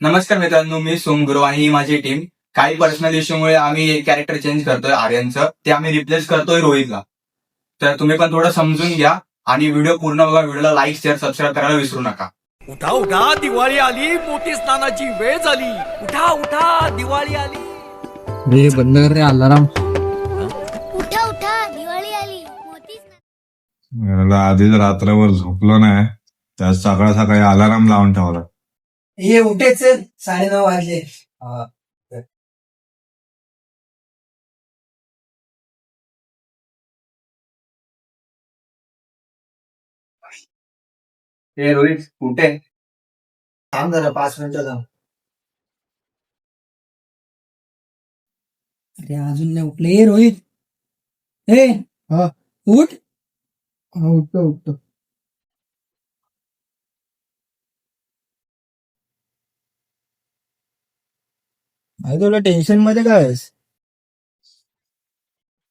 नमस्कार मित्रांनो मी सोमगुरू आणि ही माझी टीम काही पर्सनल इश्यूमुळे आम्ही कॅरेक्टर चेंज करतोय आर्यनचं. ते आम्ही रिप्लेस करतोय रोहितला. तर तुम्ही पण थोडं समजून घ्या आणि व्हिडिओ पूर्ण बघा व्हिडिओला लाईक शेअर सबस्क्राईब करायला विसरू नका. उठा उठा दिवाळी आली मोठी स्नानाची वेळ झाली. उठा उठा दिवाळी आली. रे बंद कर रे अलाराम. उठा उठा दिवाळी आली मोतीच ना मला आधीच रात्रभर झोपलो नाही. त्यात सकाळ सकाळी अलाराम लावून ठेवला. ये उठेच साडे नऊ वाजले हे रोहित कुठे थांब जरा पाच मिनिटं थांब. अरे अजून नाही उठले. ए रोहित. ए हा. उठ. हा उठतो उठतो. अरे तुला टेन्शनमध्ये काय आहेस?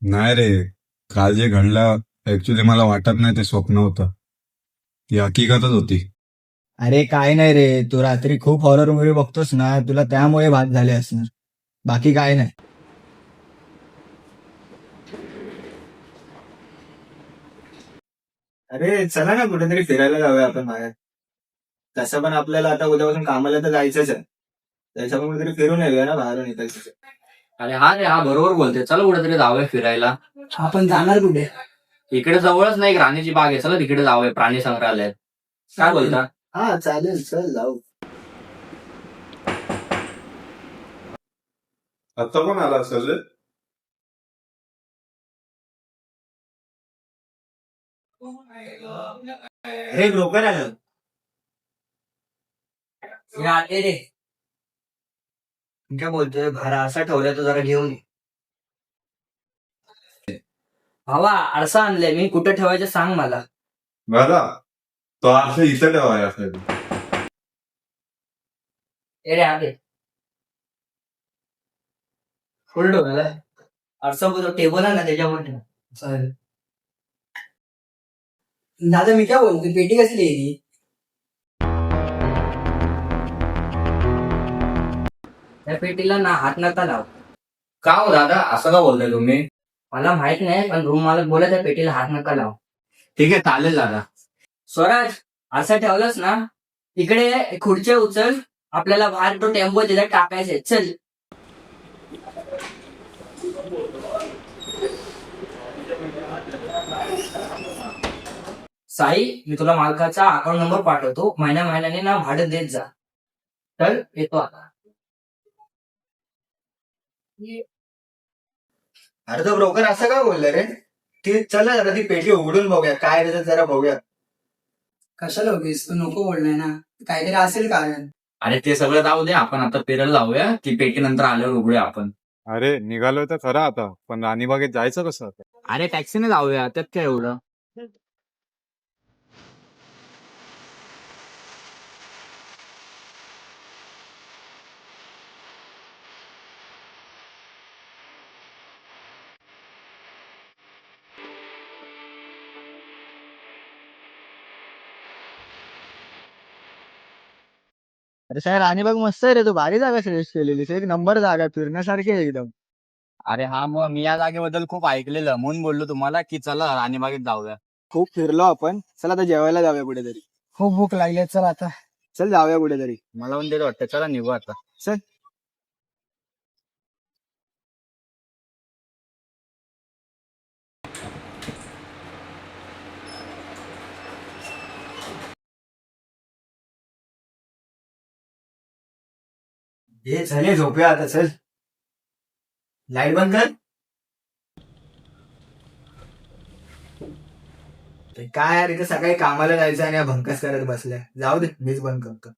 नाही रे काल जे घडलं ऍक्च्युली मला वाटत नाही ते स्वप्न होतं. ती हकीकतच होती. अरे काय नाही रे तू रात्री खूप हॉरर मूवी बघतोस ना तुला त्यामुळे भात झाले असणार. बाकी काय नाही. अरे चला ना कुठेतरी फिरायला जाऊया आपण बाहेर. तसं पण आपल्याला आता उद्यापासून कामाला तर जायचंच आहे. त्याच्यामुळे कुठेतरी फिरून येऊया ना बाहेरून निघायचं अरे हा रे हा बरोबर बोलते चला कुठेतरी जाऊया फिरायला. आपण जाणार कुठे? इकडे जवळच नाही एक राणीची बाग आहे. चला तिकडे जाऊया प्राणी संग्रहालयात. काय बोलता? हा चालेल चल जाऊ. आता पण आला असेल रे? अरे ब्रोकर आलं आले रे. काय बोलतोय? भारा असा ठेवलाय तो जरा घेऊन ये. भावा आरसा आणलाय मी. कुठे ठेवायचं सांग मला. बरा तो असं इथं ठेवाय असेल ए रे आले फुल ठेवलाय आरसा बोलतो टेबल आहे ना त्याच्यावर ठेव. चालेल दादा मी काय बोलतो पेटी कसली आहे ती त्या पेटीला ना हात नका लाव का हो दादा? असं का बोलताय तुम्ही? मला माहीत नाही पण रूम मालक बोला त्या पेटीला हात नका लाव ठीक आहे चालेल दादा. स्वराज असं ठेवलंस ना इकडे खुर्च्या उचल आपल्याला बाहेर तो टेम्पो त्याच्यात टाकायचे चल. साई मी तुला मालकाचा अकाउंट नंबर पाठवतो. महिन्या महिन्याने ना भाडं देत जा. तर येतो आता. अरे तो ब्रोकर असं काय बोलला रे? ती चला जरा ती पेटी उघडून बघूया. काय रे जरा बघूया कशाला उगीस तू नको बोललाय ना. काहीतरी असेल कारण. अरे ते सगळं जाऊ दे. आपण आता फिरायला जाऊया. ती पेटी नंतर आल्यावर उघडूया आपण. अरे निघालोय तर खरं आता. पण राणीबागेत जायचं कसं आता? अरे टॅक्सीने जाऊया. त्यात काय एवढं? अरे साहेब राणीबाग मस्त आहे रे तू भारी जागा सिलेक्ट केलेली एक नंबर जागा आहे, फिरण्यासारखी आहे एकदम. अरे हा मग मी या जागेबद्दल खूप ऐकलेलं. म्हणून बोललो तुम्हाला की चला राणीबागेत जाऊया. खूप फिरलो आपण. चल आता जेवायला जाऊया कुठेतरी. खूप भूक लागली चल आता. चल जाऊया कुठेतरी. मला पण तेच वाटतं चला निघू आता. चल. हे झाले झोपूया आता चल. लाइट बंद कर. ते काय यार इथे सकाळी कामाला जायचं आणि या भंकस करत बसल्या. जाऊ दे मीच बंद करतो.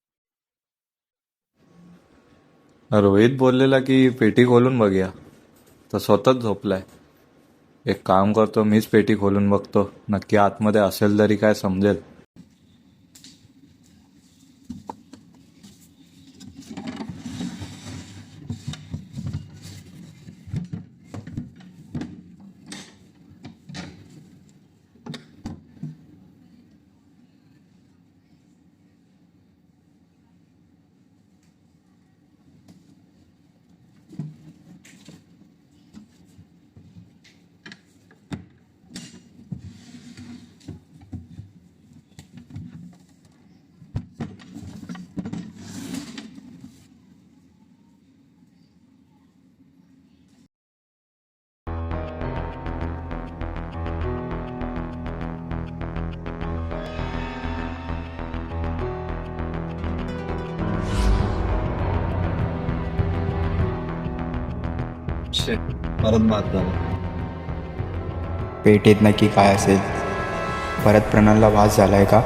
रोहित बोललेला की पेटी खोलून बघूया. तर स्वतःच झोपलाय. एक काम करतो मीच पेटी खोलून बघतो. नक्की आतमध्ये असेल तरी काय समजेल. शे, परत बाद झाला पेटीत नक्की काय असेल? परत प्रणालला वास झालाय का?